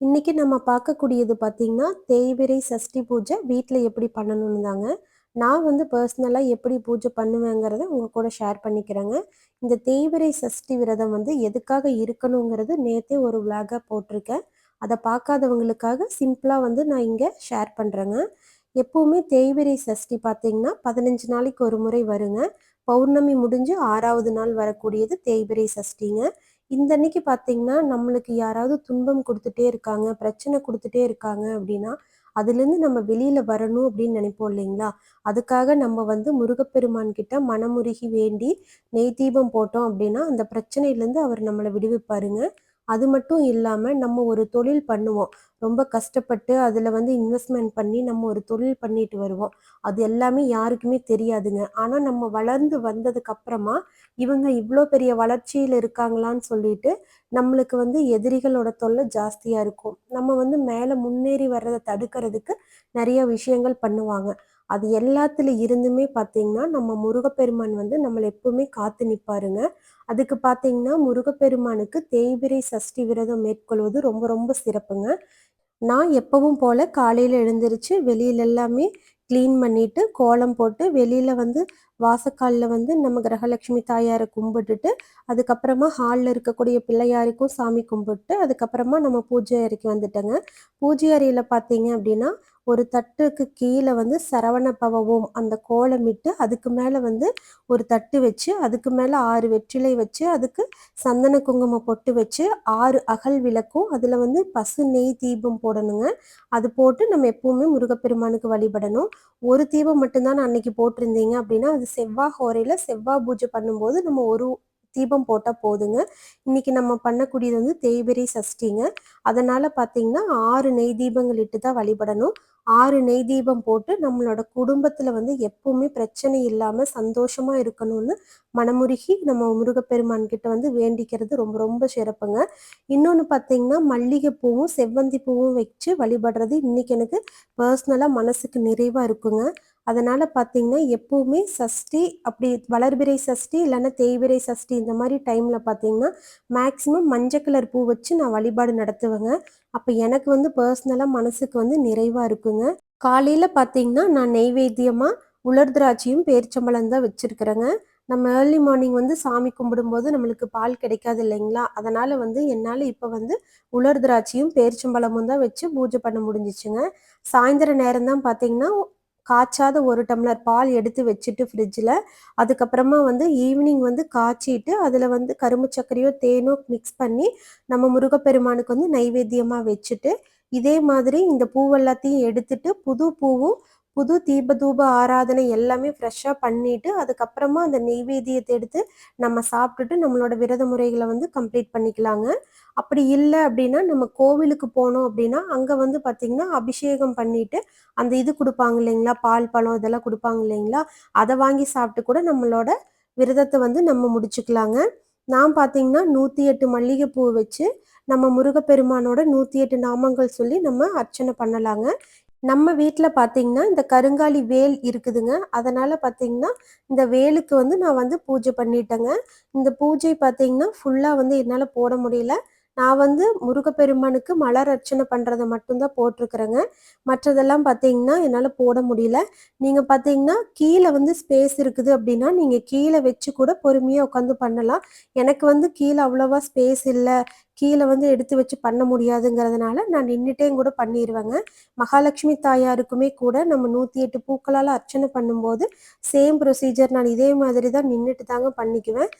இன்னைக்கு நம்ம பார்க்கக்கூடியது பார்த்தீங்கன்னா, தேய்விரை சஷ்டி பூஜை வீட்டில் எப்படி பண்ணணும்னு தாங்க. நான் வந்து பர்சனலாக எப்படி பூஜை பண்ணுவேங்கிறத உங்க கூட ஷேர் பண்ணிக்கிறேங்க. இந்த தேய்விரை சஷ்டி விரதம் வந்து எதுக்காக இருக்கணுங்கிறது நேத்தே ஒரு விளாகாக போட்டிருக்கேன். அதை பார்க்காதவங்களுக்காக சிம்பிளாக வந்து நான் இங்கே ஷேர் பண்ணுறேங்க எப்பவுமே தேய்விரை சஷ்டி பார்த்தீங்கன்னா, 15 நாளைக்கு ஒரு முறை வருங்க. பௌர்ணமி முடிஞ்சு ஆறாவது நாள் வரக்கூடியது தேய்விரை சஷ்டிங்க. இந்த அன்னைக்கு பார்த்தீங்கன்னா, நம்மளுக்கு யாராவது துன்பம் கொடுத்துட்டே இருக்காங்க, பிரச்சனை கொடுத்துட்டே இருக்காங்க அப்படின்னா, அதுலேருந்து நம்ம வெளியில வரணும் அப்படின்னு நினைப்போம் இல்லைங்களா? அதுக்காக நம்ம வந்து முருகப்பெருமான் கிட்ட மனமுருகி வேண்டி, நெய் தீபம் போட்டோம் அப்படின்னா, அந்த பிரச்சனையிலேருந்து அவர் நம்மளை விடுவிப்பாருங்க. அது மட்டும் இல்லாமல் நம்ம ஒரு தொழில் பண்ணுவோம். ரொம்ப கஷ்டப்பட்டு அதில் வந்து இன்வெஸ்ட்மெண்ட் பண்ணி நம்ம ஒரு தொழில் பண்ணிட்டு வருவோம். அது எல்லாமே யாருக்குமே தெரியாதுங்க. ஆனால் நம்ம வளர்ந்து வந்ததுக்கு அப்புறமா, இவங்க இவ்வளோ பெரிய வளர்ச்சியில் இருக்காங்களான்னு சொல்லிட்டு, நம்மளுக்கு வந்து எதிரிகளோட தொல்லை ஜாஸ்தியாக இருக்கும். நம்ம வந்து மேலே முன்னேறி வர்றதை தடுக்கிறதுக்கு நிறைய விஷயங்கள் பண்ணுவாங்க. அது எல்லாத்துல இருந்துமே பார்த்தீங்கன்னா, நம்ம முருகப்பெருமான் வந்து நம்மளை எப்பவுமே காத்து நிப்பாருங்க. அதுக்கு பார்த்தீங்கன்னா, முருகப்பெருமானுக்கு தேய்பிரை சஷ்டி விரதம் மேற்கொள்வது ரொம்ப ரொம்ப சிறப்புங்க. நான் எப்பவும் போல காலையில எழுந்திருச்சு வெளியில எல்லாமே கிளீன் பண்ணிட்டு, கோலம் போட்டு, வெளியில வந்து வாசக்கால்ல வந்து நம்ம கிரகலட்சுமி தாயாரை கும்பிட்டுட்டு, அதுக்கப்புறமா ஹாலில் இருக்கக்கூடிய பிள்ளையாருக்கும் சாமி கும்பிட்டு, அதுக்கப்புறமா நம்ம பூஜை அறைக்கு வந்துட்டேங்க. பூஜை அறையில் பார்த்தீங்க அப்படின்னா, ஒரு தட்டுக்கு கீழே வந்து சரவண பவவும் அந்த கோலமிட்டு, அதுக்கு மேலே வந்து ஒரு தட்டு வச்சு, அதுக்கு மேலே ஆறு வெற்றிலை வச்சு, அதுக்கு சந்தன குங்குமம் பொட்டு வச்சு, ஆறு அகல் விளக்கும், அதில் வந்து பசு நெய் தீபம் போடணுங்க. அது போட்டு நம்ம எப்பவுமே முருகப்பெருமானுக்கு வழிபடணும். ஒரு தீபம் மட்டும்தான் அன்னைக்கு போட்டிருந்தீங்க அப்படின்னா, அது செவ்வாய் ஹோரையில் செவ்வாய் பூஜை பண்ணும்போது நம்ம ஒரு தீபம் போட்டால் போதுங்க. இன்னைக்கு நம்ம பண்ணக்கூடியது வந்து தேய்பிறை சஷ்டிங்க. அதனால பார்த்தீங்கன்னா, ஆறு நெய் தீபங்கள் இட்டு தான் வழிபடணும். ஆறு நெய் தீபம் போட்டு நம்மளோட குடும்பத்தில் வந்து எப்பவுமே பிரச்சனை இல்லாம சந்தோஷமா இருக்கணும்னு மனமுருகி நம்ம முருகப்பெருமான் கிட்ட வந்து வேண்டிக்கிறது ரொம்ப ரொம்ப சிறப்புங்க. இன்னொன்னு பார்த்தீங்கன்னா, மல்லிகை பூவும், செவ்வந்தி பூவும் வச்சு வழிபடுறது இன்னைக்கு எனக்கு பர்சனலா மனசுக்கு நிறைவா இருக்குங்க. அதனால் பார்த்தீங்கன்னா, எப்போவுமே சஷ்டி அப்படி வளர்பிறை சஷ்டி இல்லைன்னா தேய்பிறை சஷ்டி இந்த மாதிரி டைமில் பார்த்தீங்கன்னா, மேக்ஸிமம் மஞ்ச கலர் பூ வச்சு நான் வழிபாடு நடத்துவேங்க. அப்போ எனக்கு வந்து பர்சனலாக மனசுக்கு வந்து நிறைவாக இருக்குங்க. காலையில் பார்த்தீங்கன்னா, நான் நெய்வேத்தியமாக உலர் திராட்சையும், பேரிச்சம்பழம் தான் வச்சுருக்கிறேங்க நம்ம ஏர்லி மார்னிங் வந்து சாமி கும்பிடும்போது நம்மளுக்கு பால் கிடைக்காது இல்லைங்களா? அதனால் வந்து என்னால் இப்போ வந்து உலர் திராட்சையும், பேரிச்சம்பழமும் தான் வச்சு பூஜை பண்ண முடிஞ்சிச்சுங்க சாயந்தர நேரம் தான் பார்த்தீங்கன்னா, காய்ச்சாத ஒரு டம்ளர் பால் எடுத்து வச்சுட்டு ஃப்ரிட்ஜ்ல, அதுக்கப்புறமா வந்து ஈவினிங் வந்து காய்ச்சிட்டு, அதில் வந்து கரும்பு சர்க்கரையோ, தேனோ மிக்ஸ் பண்ணி, நம்ம முருகப்பெருமானுக்கு வந்து நைவேத்தியமாக வச்சுட்டு, இதே மாதிரி இந்த பூவெல்லாத்தையும் எடுத்துட்டு, புது பூவும், புது தீப தூப ஆராதனை எல்லாமே ஃப்ரெஷ்ஷாக பண்ணிட்டு, அதுக்கப்புறமா அந்த நெய்வேதியத்தை எடுத்து நம்ம சாப்பிட்டுட்டு, நம்மளோட விரத முறைகளை வந்து கம்ப்ளீட் பண்ணிக்கலாங்க. அப்படி இல்லை அப்படின்னா, நம்ம கோவிலுக்கு போனோம் அப்படின்னா, அங்கே வந்து பார்த்தீங்கன்னா, அபிஷேகம் பண்ணிட்டு, அந்த இது கொடுப்பாங்க இல்லைங்களா? பால், பழம் இதெல்லாம் கொடுப்பாங்க இல்லைங்களா? அதை வாங்கி சாப்பிட்டு கூட நம்மளோட விரதத்தை வந்து நம்ம முடிச்சுக்கலாங்க. நான் பார்த்தீங்கன்னா, நூற்றி எட்டு மல்லிகைப்பூ வச்சு, நம்ம முருகப்பெருமானோட 108 நாமங்கள் சொல்லி நம்ம அர்ச்சனை பண்ணலாங்க. நம்ம வீட்டில் பார்த்தீங்கன்னா, இந்த கருங்காலி வேல் இருக்குதுங்க. அதனால் பார்த்தீங்கன்னா, இந்த வேலுக்கு வந்து நான் வந்து பூஜை பண்ணிட்டேங்க. இந்த பூஜை பார்த்தீங்கன்னா, ஃபுல்லாக வந்து என்னால் போட முடியல. நான் வந்து முருகப்பெருமானுக்கு மலர் அர்ச்சனை பண்றதை மட்டும் தான் போட்டிருக்கிறேங்க. மற்றதெல்லாம் பார்த்தீங்கன்னா, என்னால போட முடியல. நீங்க பார்த்தீங்கன்னா, கீழே வந்து ஸ்பேஸ் இருக்குது அப்படின்னா, நீங்க கீழே வச்சு கூட பொறுமையா உட்காந்து பண்ணலாம். எனக்கு வந்து கீழே அவ்வளவா ஸ்பேஸ் இல்ல. கீழே வந்து எடுத்து வச்சு பண்ண முடியாதுங்கிறதுனால, நான் நின்னுட்டேயும் கூட பண்ணிடுவேங்க மகாலட்சுமி தாயாருக்குமே கூட நம்ம நூத்தி எட்டு பூக்களால் அர்ச்சனை பண்ணும்போது, சேம் ப்ரொசீஜர் நான் இதே மாதிரி தான் நின்னுட்டு தாங்க பண்ணிக்குவேன்.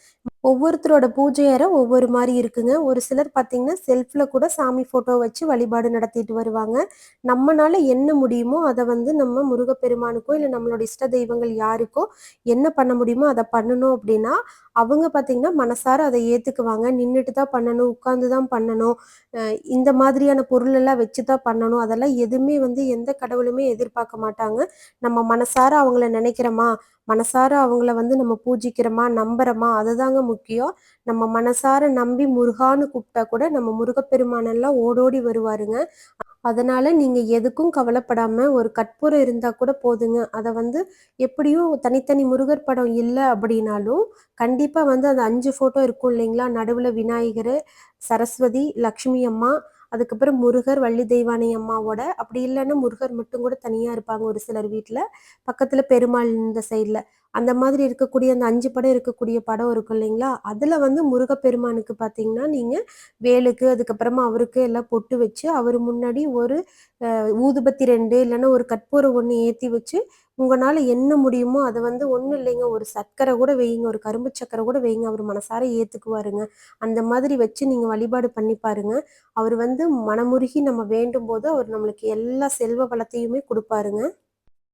ஒவ்வொருத்தரோட பூஜை அறை ஒவ்வொரு மாதிரி இருக்குங்க. ஒரு சிலர் பார்த்தீங்கன்னா, செல்ஃப்ல கூட சாமி ஃபோட்டோ வச்சு வழிபாடு நடத்திட்டு வருவாங்க. நம்மனால என்ன முடியுமோ, அதை வந்து நம்ம முருகப்பெருமானுக்கோ, இல்லை நம்மளோட இஷ்ட தெய்வங்கள் யாருக்கோ என்ன பண்ண முடியுமோ அதை பண்ணணும் அப்படின்னா, அவங்க பார்த்தீங்கன்னா, மனசார அதை ஏத்துக்குவாங்க. நின்னுட்டு தான் பண்ணணும், உட்கார்ந்து தான் பண்ணணும், இந்த மாதிரியான பொருள் எல்லாம் வச்சு தான் பண்ணணும். அதெல்லாம் எதுவுமே வந்து எந்த கடவுளுமே எதிர்பார்க்க மாட்டாங்க. நம்ம மனசார அவங்கள நினைக்கிறோமா, மனசார அவங்கள வந்து நம்ம பூஜிக்கிறோமா, நம்புறோமா அதுதாங்க முக்கியம். நம்ம மனசார நம்பி முருகான்னு கூப்பிட்டா கூட நம்ம முருகப்பெருமானெல்லாம் ஓடோடி வருவாருங்க. அதனால நீங்க எதுக்கும் கவலைப்படாம ஒரு கற்பூரம் இருந்தா கூட போதுங்க. அதை வந்து எப்படியும் தனித்தனி முருகர் படம் இல்லை அப்படின்னாலும், கண்டிப்பா வந்து அந்த அஞ்சு ஃபோட்டோ இருக்கும் இல்லைங்களா? நடுவுல விநாயகர் சரஸ்வதி, லக்ஷ்மி அம்மா, அதுக்கப்புறம் முருகர் வள்ளி தெய்வானை அம்மாவோட அப்படி இல்லைன்னா முருகர் மட்டும் கூட தனியாக இருப்பாங்க ஒரு சிலர் வீட்டில் பக்கத்தில் பெருமாள் இந்த சைடில் அந்த மாதிரி இருக்கக்கூடிய அந்த அஞ்சு படம் இருக்கக்கூடிய படம் இருக்கும் இல்லைங்களா? அதில் வந்து முருகப்பெருமானுக்கு பார்த்தீங்கன்னா நீங்கள் வேலுக்கு அதுக்கப்புறமா அவருக்கு எல்லாம் பொட்டு வச்சு அவர் முன்னாடி ஒரு ஊதுபத்தி ரெண்டு இல்லைன்னா ஒரு கற்பூரம் ஒன்று ஏற்றி வச்சு உங்களால் என்ன முடியுமோ அதை வந்து ஒன்றும் இல்லைங்க. ஒரு சர்க்கரை கூட வைங்க ஒரு கரும்பு சக்கரை கூட வைங்க அவர் மனசார ஏற்றுக்குவாருங்க அந்த மாதிரி வச்சு நீங்கள் வழிபாடு பண்ணி பாருங்க. அவர் வந்து மனமுருகி நம்ம வேண்டும் போது அவர் நம்மளுக்கு எல்லா செல்வ வளத்தையுமே கொடுப்பாருங்க.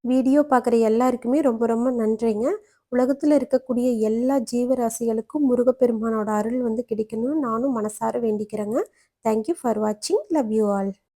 வீடியோ பார்க்குற எல்லாருக்குமே ரொம்ப ரொம்ப நன்றிங்க. உலகத்தில் இருக்கக்கூடிய எல்லா ஜீவராசிகளுக்கும் முருகப்பெருமானோட அருள் வந்து கிடைக்கணும்னு நானும் மனசார வேண்டிக்கிறேங்க. தேங்க்யூ ஃபார் வாட்சிங் லவ் யூ ஆல்